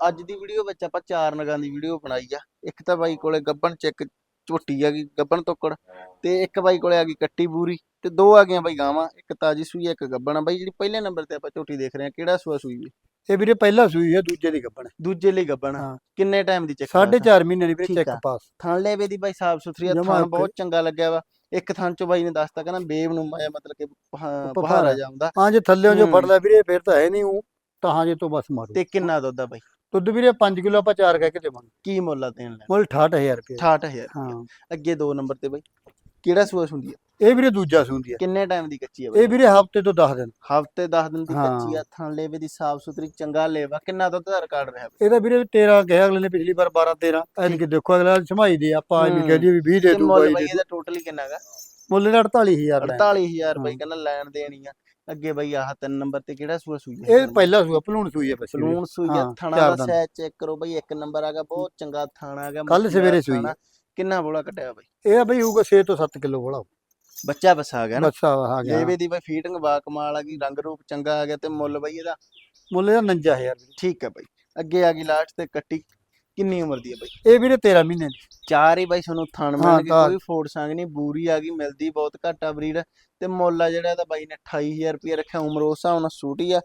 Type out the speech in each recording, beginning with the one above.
ਅੱਜ ਦੀ ਵੀਡੀਓ ਵਿੱਚ ਆਪਾਂ ਚਾਰ ਨਗਾਂ ਦੀ ਵੀਡੀਓ ਬਣਾਈ ਆ ਇੱਕ ਤਾਂ ਬਾਈ ਕੋਲੇ ਗੱਬਣ ਚ ਇੱਕ ਝੋਟੀ ਆ ਗਈ ਗੱਬਣ ਤੋਕੜ ਤੇ ਇੱਕ ਬਾਈ ਕੋਲੇ ਆ ਗਈ ਕੱਟੀ ਬੂਰੀ ਤੇ ਦੋ ਆ ਗਈਆਂ ਬਾਈ ਗਾਵਾਂ ਇੱਕ ਤਾਜੀ ਸੂਈ ਆ, ਇੱਕ ਗੱਬਣ ਆ ਬਾਈ ਜਿਹੜੀ ਪਹਿਲੇ ਨੰਬਰ ਤੇ ਆਪਾਂ ਝੋਟੀ ਦੇਖ ਰਹੇ ਆ ਕਿਹੜਾ ਸੂਆ ਸੂਈ ਵੀ ਇਹ ਵੀਰੇ ਪਹਿਲਾ ਸੂਈ ਹੈ ਦੂਜੇ ਦੀ ਗੱਬਣ ਦੂਜੇ ਲਈ ਗੱਬਣ। ਹਾਂ। ਕਿੰਨੇ ਟਾਈਮ ਦੀ ਚੱਕ ਸਾਢੇ ਚਾਰ ਮਹੀਨੇ ਦੀ ਵੀਰੇ ਚੈੱਕ। ਪਾਸ ਥਣ ਲੈਵੇ ਦੀ ਬਾਈ ਸਾਫ਼ ਸੁਥਰੀ ਆ ਥਣ। ਬਹੁਤ ਚੰਗਾ ਲੱਗਿਆ ਵਾ ਇੱਕ ਥਣ ਚ ਬਾਈ ਨੇ ਦੱਸਤਾ ਕਹਿੰਦਾ ਬੇਬ ਨੂੰ ਮੈਂ ਮਤਲਬ ਕਿ ਪਹਾ- ਪਹਾਰਾ ਪਹਾਰਾ ਜਾਂਦਾ ਹਾਂ ਜੇ ਥੱਲੇੋਂ ਜੋ ਹੂੰ। ਫੜ ਵੀਰੇ ਫਿਰ ਤਾਂ ਹੈ ਨਹੀਂ ਉਹ ਤਾਂ ਹਾਂ ਜੇ ਤੋਂ ਬਸ ਮਾਰੂ ਤੇ ਕਿੰਨਾ ਦੁੱਧ ਆ ਬਾਈ ਦੁੱਧ ਵੀਰੇ 5 ਕਿਲੋ ਆਪਾਂ ਚਾਰ ਕਹਿ ਕੇ ਦੇਵਾਂਗੇ। ਕੀ ਮੁੱਲ ਆ ਦੇਣ ਲੈ ਮੁੱਲ 68000 ਰੁਪਏ। 68000 ਹਾਂ। ਅੱਗੇ ਦੋ ਨੰਬਰ ਤੇ ਬਾਈ। ਕਿਹੜਾ ਸੂਆ ਸੁੰਦੀ ਆ? ਇਹ ਵੀਰੇ ਦੂਜਾ ਸੂੰਦੀ ਹੈ ਕਿੰਨੇ ਟਾਈਮ ਦੀ ਕੱਚੀ ਆ ਬਾਈ? ਇਹ ਵੀਰੇ ਹਫ਼ਤੇ ਤੋਂ 10 ਦਿਨ। ਹਫ਼ਤੇ 10 ਦਿਨ ਦੀ ਕੱਚੀ। ਆ। ਥਣ ਲੇਵੇ ਦੀ ਸਾਫ਼ ਸੁਥਰੀ ਚੰਗਾ ਲੇਵਾ। ਕਿੰਨਾ ਦੁੱਧ ਦਾ ਰਿਕਾਰਡ ਰਿਹਾ? ਇਹਦਾ ਵੀਰੇ 13 ਕਿਹਾ ਅਗਲੇ ਨੇ ਪਿਛਲੀ ਵਾਰ 12 13 ਐਨ ਕਿ ਦੇਖੋ ਅਗਲਾ ਸਮਾਈ ਦੇ ਆਪਾਂ ਐਵੇਂ ਹੂੰ। ਕਹਿ ਦਈਏ ਵੀ 20 ਦੇ ਦੂਗਾ ਇਹ ਇਹਦਾ ਟੋਟਲੀ ਕਿੰਨਾ ਹੈਗਾ। ਮੁੱਲ ਇਹਦਾ 48000 ਲੈਣਾ 48000 ਬਾਈ। ਕਹਿੰਦਾ ਲੈਣ ਦੇਣੀ ਆ। ਅੱਗੇ ਬਾਈ ਆਹ ਤਿੰਨ ਨੰਬਰ ਤੇ ਕਿਹੜਾ ਸੂਆ ਸੂਈ ਆ ਇਹ ਪਹਿਲਾ ਸੂਆ ਭਲੂਣ ਸੂਈ ਹੈ ਬਸ। ਸਲੂਨ ਸੂਈ ਆ ਹਾਂ, ਥਣਾ ਦਾ। ਸੈਚ ਚੈੱਕ ਕਰੋ ਬਾਈ ਇੱਕ ਨੰਬਰ ਆਗਾ ਬਹੁਤ ਚੰਗਾ ਥਾਣਾ ਮੱਛੀ ਵਾਲਾ ਸਵੇਰੇ ਸੂਈ। ਆ। ਕਿੰਨਾ ਬੋਲਾ ਕੱਟਿਆ ਬਾਈ ਇਹ ਆ ਬਈ ਹੋਊਗਾ 6 ਤੋਂ 7 ਕਿਲੋ ਵਾਲਾ ਬੱਚਾ ਬਸਾ ਗਿਆ ਨਾ ਬੱਸਾ ਆ ਗਿਆ ਲੇਵੇ ਦੀ ਬਾਈ ਫੀਟਿੰਗ ਬਾ ਕਮਾਲ ਆ ਗਈ ਰੰਗ ਰੂਪ ਚੰਗਾ ਆ ਗਿਆ ਤੇ ਮੁੱਲ ਬਾਈ ਇਹਦਾ ਮੁੱਲ ਇਹਦਾ 59000 ਵੀਰੇ। ਠੀਕ ਹੈ ਬਾਈ ਅੱਗੇ ਆ ਗਈ ਲਾਸਟ ਤੇ ਕੱਟੀ ਕਿੰਨੀ ਉਮਰ ਦੀ ਹੈ ਬਾਈ? ਇਹ ਵੀਰੇ 13 ਮਹੀਨੇ ਦੀ। ਚਾਰ ਹੀ ਬਾਈ ਤੁਹਾਨੂੰ ਥਣ ਹਾਂ, ਮਿਲਣਗੇ ਤਾਂ- ਕੋਈ ਫੋੜ ਸੰਗ ਨਹੀਂ ਬੂਰੀ ਆ ਗਈ ਮਿਲਦੀ ਬਹੁਤ ਘੱਟ ਬਰੀਡ। ਤੇ ਮੁੱਲ ਆ ਜਿਹੜਾ ਇਹਦਾ ਬਾਈ ਨੇ 28000 ਰੁਪਏ ਰੱਖਿਆ ਉਮਰ ਉਸ ਹਿਸਾਬ ਨਾਲ ਛੋਟੀ ਆ।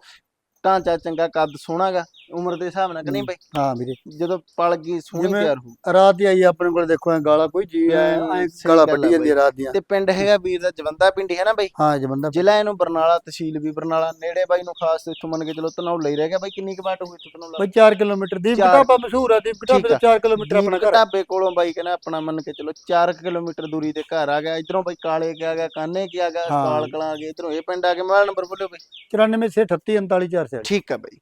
ਢਾਂਚਾ ਚੰਗਾ ਕੱਦ ਸੋਹਣਾਗਾ ਉਮਰ ਦੇ ਹਿਸਾਬ ਨਾਲ ਕਿ ਨਹੀਂ ਹੂੰ। ਬਾਈ? ਹਾਂ ਵੀਰੇ। ਜਦੋਂ ਪਲ ਗਈ ਸੋਹਣੀ ਜਿਵੇਂ ਤਿਆਰ ਹੋ ਰਾਤ ਦੀ ਆਈ ਆਪਣੇ ਕੋਲ ਦੇਖੋ ਐ ਗਾਲਾ ਕੋਈ ਜੀ ਐ ਹੂੰ, ਐਂ ਗਾਲਾ ਵੱਢੀ ਜਾਂਦੀ ਆ ਰਾਤ ਦੀਆਂ। ਤੇ ਪਿੰਡ ਹੈਗਾ ਵੀਰ ਦਾ ਜਵੰਦਾ ਪਿੰਡੀ ਹੈ ਨਾ ਬਾਈ? ਹਾਂ ਜੀ ਬੰਦਾ ਜ਼ਿਲ੍ਹਾ ਇਹਨੂੰ ਬਰਨਾਲਾ ਤਹਿਸੀਲ ਵੀ ਬਰਨਾਲਾ ਨੇੜੇ ਬਾਈ ਨੂੰ ਖਾਸ ਇੱਥੋਂ ਮੰਨ ਕੇ ਚਲੋ ਧਨੌਲਾ ਹੀ ਰਹਿ ਗਿਆ ਬਾਈ ਕਿੰਨੀ ਕੁ ਵਾਟ ਹੋਈ ਇੱਥੋਂ ਧਨੌਲਾ ਬਈ 4 ਕਿਲੋਮੀਟਰ ਦੀ ਢਾਬਾ ਮਸ਼ਹੂਰ ਆ ਦੀ ਆ। 4 ਕਿਲੋਮੀਟਰ ਆਪਣਾ ਘਰ। ਢਾਬੇ ਕੋਲੋਂ ਬਾਈ ਕਹਿੰਦਾ ਆਪਣਾ ਮੰਨ ਕੇ ਚਲੋ 4 ਕਿਲੋਮੀਟਰ ਦੂਰੀ ਤੇ ਘਰ ਆ ਗਿਆ। ਇਧਰੋਂ ਬਾਈ ਕਾਲੇ ਕੇ ਆ ਗਿਆ ਕਾਨੇ ਕੀ ਗਿਆ ਹਾਂ। ਕਾਲ ਕਲਾਂ ਆ ਗਿਆ ਇਧਰੋਂ ਇਹ ਪਿੰਡ ਆ ਗਿਆ ਮੋਬਾਈਲ ਨੰਬਰ ਬੋਲਿਓ ਬਾਈ। 94 38 39 4 ਠੀਕ ਆ ਬਾਈ।